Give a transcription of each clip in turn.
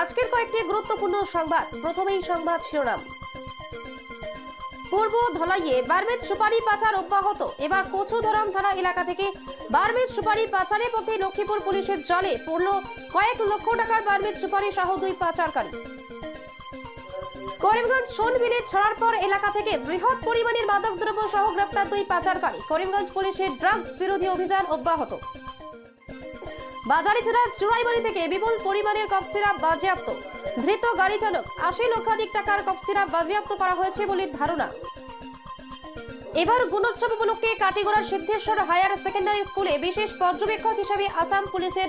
আজকের কয়েকটি গুরুত্বপূর্ণ সংবাদ। প্রথমেই সংবাদ শিরোনাম। পূর্ব ধলাইয়ে বারমেদ সুপারি পাচার অব্যাহত। এবার কচুধরম থানা এলাকা থেকে বারমেদ সুপারি পাচারের পথে লক্ষ্মীপুর পুলিশের জলে পড়ল কয়েক লক্ষ টাকার বারমেদ সুপারি সহ দুই পাচারকারী। করিমগঞ্জ সোনবিলে ছড়ার পর এলাকা থেকে বৃহৎ পরিমাণের মাদকদ্রব্য সহ গ্রেপ্তার দুই পাচারকারী। করিমগঞ্জ পুলিশের ড্রাগস বিরোধী অভিযান অব্যাহত। বাজারে জেলার চুড়াইবাড়ি থেকে বিপুল পরিমাণের কফ সিরাপ বাজেয়াপ্ত। ধৃত গাড়ি চালক আশি লক্ষাধিক টাকার কফ সিরাপ বাজেয়াপ্ত করা হয়েছে বলে ধারণা। এবার গুণোৎসব উপলক্ষে কাটিগড়া সিদ্ধেশ্বর হায়ার সেকেন্ডারি স্কুলে বিশেষ পর্যবেক্ষক হিসেবে আসাম পুলিশের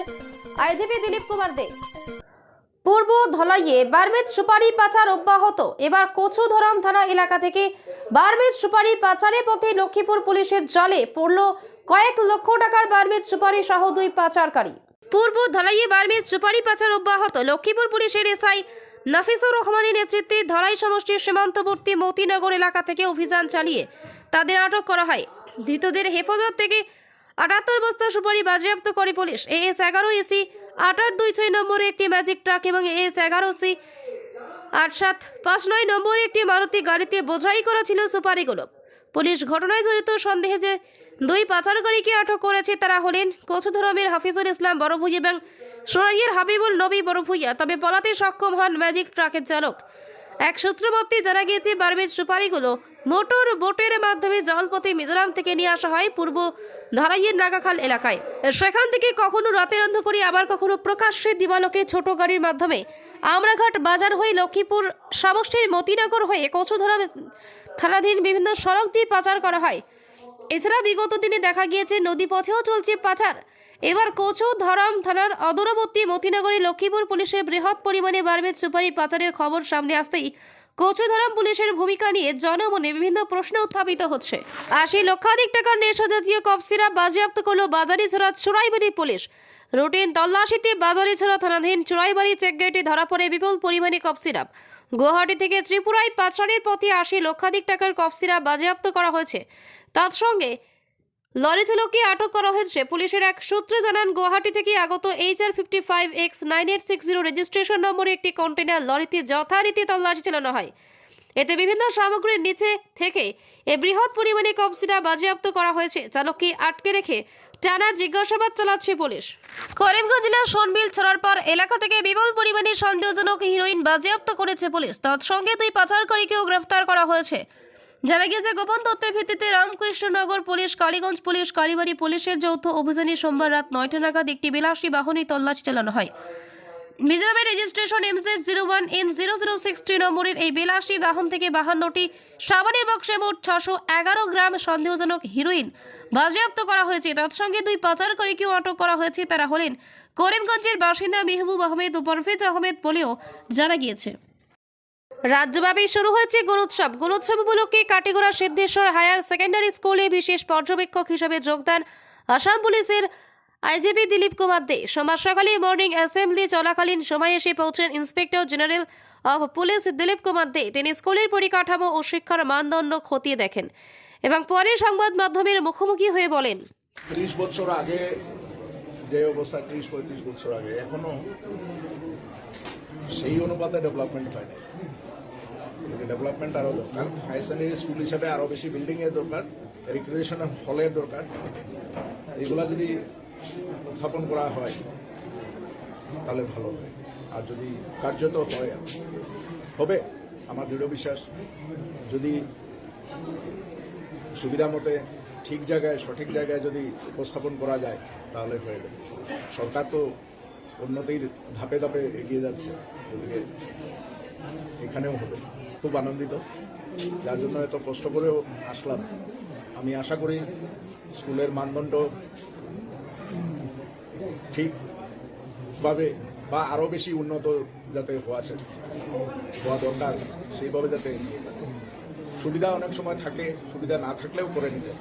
আইজিপি দিলীপ কুমার দে। পূর্ব ধলাইয়ে বারমেদ সুপারি পাচার অব্যাহত। এবার কচুধরম থানা এলাকা থেকে বারমেদ সুপারি পাচারের পথে লক্ষ্মীপুর পুলিশের জালে পড়ল কয়েক লক্ষ টাকার বারমেদ সুপারি সহ দুই পাচারকারী। পূর্ব ধলাইয়ে বারমেদ সুপারি পাচার অব্যাহত। লক্ষ্মীপুর পুলিশের এসআই নাফিসুর রহমানের নেতৃত্বে ধলাই সমষ্টির সীমান্তবর্তী মতিনগর এলাকা থেকে অভিযান চালিয়ে তাদের আটক করা হয়। ধৃতদের হেফাজত থেকে আটাত্তর বস্তা সুপারি বাজেয়াপ্ত করে পুলিশ। এএস এগারো এসি আট আট দুই ছয় নম্বরে একটি ম্যাজিক ট্রাক এবং এ এএস এগারো সি আট সাত পাঁচ নয় নম্বরে একটি মারুতি গাড়িতে বোঝাই করা ছিল সুপারিগুলো। পুলিশ ঘটনায় জড়িত সন্দেহে যে দুই পাচারকারীকে আটক করেছে তারা হলেন কচুধরমের হাফিজুল ইসলাম বড়ভুই এবং সোনাইয়ের হাবিবুল নবী বড়ভুইয়া তবে পলাতে সক্ষম হন ম্যাজিক ট্রাকের চালক। এক সূত্রবর্তী জানা গিয়েছে, বারবেজ সুপারিগুলো মোটর বোটের মাধ্যমে জলপথে মিজোরাম থেকে নিয়ে আসা হয় পূর্ব ধরাইয়ের নাগাখাল এলাকায়। সেখান থেকে কখনো রাতের অন্ধকারে, আবার কখনো প্রকাশ্যে দিবালোকে ছোট গাড়ির মাধ্যমে। আমরাঘাট বাজার হয়ে লক্ষ্মীপুর সমষ্টির মতিনগর হয়ে কচুধরা থানাধীন বিভিন্ন সড়ক দিয়ে পাচার করা হয়। এছাড়া বিগত দিনে দেখা গিয়েছে, নদীপথেও চলছে পাচার। এবার কোচো, ধরম থানার অদূরবর্তী মতিনগরী লক্ষ্মীপুর পুলিশের বৃহৎ পরিমাণে বারবেদ সুপারি পাচারের খবর সামনে আসতেই কোচোধারাম পুলিশের ভূমিকা নিয়ে জনমনে বিভিন্ন প্রশ্ন উত্থাপিত হচ্ছে। আশি লক্ষাধিক টাকার নেশা জাতীয় কফ সিরাপ বাজেয়াপ্ত করল বাজারি ছড়া চুরাইবাড়ি পুলিশ। রুটিন তল্লাশিতে বাজারি ছড়া থানাধীন চুরাইবাড়ি চেকগেটে ধরা পড়ে বিপুল পরিমাণে কফ সিরাপ। গুয়াহাটি থেকে ত্রিপুরায় পাচারের পথে আশি লক্ষাধিক টাকার কফ সিরাপ বাজেয়াপ্ত করা হয়েছে। তৎসঙ্গে লরি চালককে আটক করা হয়েছে। পুলিশের এক সূত্রে জানান, গুয়াহাটি থেকে আগত H R fifty five X nine eight six zero registration নম্বরে একটি কন্টেনার লরিতে যথারীতি তল্লাশি চালানো হয়। এতে বিভিন্ন সামগ্রীর নিচে থেকে এ বৃহৎ পরিমাণে কবসিটা বাজেয়াপ্ত করা হয়েছে। চালককে আটকে রেখে টানা জিজ্ঞাসাবাদ চালাচ্ছে পুলিশ। করিমগঞ্জ জেলার সোনবিল ছড়ার পর এলাকা থেকে বিপুল পরিমাণে সন্দেহজনক হিরোইন বাজেয়াপ্ত করেছে পুলিশ। তৎসঙ্গে দুই পাচারকারীকেও গ্রেফতার করা হয়েছে। জানা গিয়েছে, গোপন তথ্যের ভিত্তিতে রামকৃষ্ণনগর পুলিশ, কালীগঞ্জ পুলিশ, কালীবাড়ি পুলিশের যৌথ অভিযানে সোমবার রাত নয়টা নাগাদ একটি বিলাসী বাহনে তল্লাশি চালানো হয়। মিজোরামের registration MZ zero one N zero zero six three নম্বরের এই বিলাসী বাহন থেকে বাহান্নটি সাবানের বক্সে মোট ছশো এগারো গ্রাম সন্দেহজনক হিরোইন বাজেয়াপ্ত করা হয়েছে। তৎসঙ্গে দুই পাচারকারীকেও আটক করা হয়েছে। তারা হলেন করিমগঞ্জের বাসিন্দা মেহবুব আহমেদ ও পরভেজ আহমেদ বলেও জানা গিয়েছে। রাজ্যব্যাপী শুরু হয়েছে গুণোৎসব গুণোৎসব উপলক্ষে কাটিগড়া সিদ্ধেশ্বর হায়ার সেকেন্ডারি স্কুলে বিশেষ পর্যবেক্ষক হিসেবে যোগদান আসাম পুলিশের আইজিপি দিলীপ কুমার দে। সোমবার সকালে মর্নিং অ্যাসেম্বলি চলাকালীন সময় এসে পৌঁছেন inspector general of police Dilip Kumar Dey. তিনি স্কুলের পরিকাঠামো ও শিক্ষার মানদণ্ড খতিয়ে দেখেন এবং পরে সংবাদ মাধ্যমের মুখোমুখি হয়ে বলেন, ত্রিশ বছর আগে, যে অবস্থা ত্রিশ পঁয়ত্রিশ বছর আগে, এখনও সেই অনুপাতে ডেভেলপমেন্ট হয় না ডেভেলপমেন্ট আরও দরকার হাই সেকেন্ডারি স্কুল হিসাবে আরও বেশি বিল্ডিং এর দরকার রিক্রিয়েশনাল হলের দরকার এগুলা যদি উত্থাপন করা হয়, তাহলে ভালো হয় আর যদি কার্যত হয়, হবে। আমার দৃঢ় বিশ্বাস। যদি সুবিধা মতে ঠিক জায়গায়, সঠিক জায়গায় যদি উপস্থাপন করা যায়, তাহলে হয়ে যাবে সরকার তো উন্নতির ধাপে ধাপে এগিয়ে যাচ্ছে। এখানেও হবে। খুব আনন্দিত। যার জন্য এত কষ্ট করেও আসলাম। আমি আশা করি স্কুলের মানদণ্ড ঠিকভাবে বা আরও বেশি উন্নত যাতে হওয়া আছে হওয়া দরকার, সেইভাবে যাতে সুবিধা অনেক সময় থাকে, সুবিধা না থাকলেও করে নিতে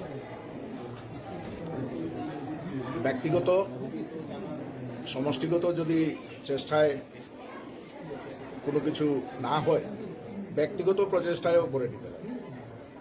ব্যক্তিগত, সমষ্টিগত যদি চেষ্টায় কোনো কিছু না হয় ব্যক্তিগত প্রচেষ্টায়ও করে নিতে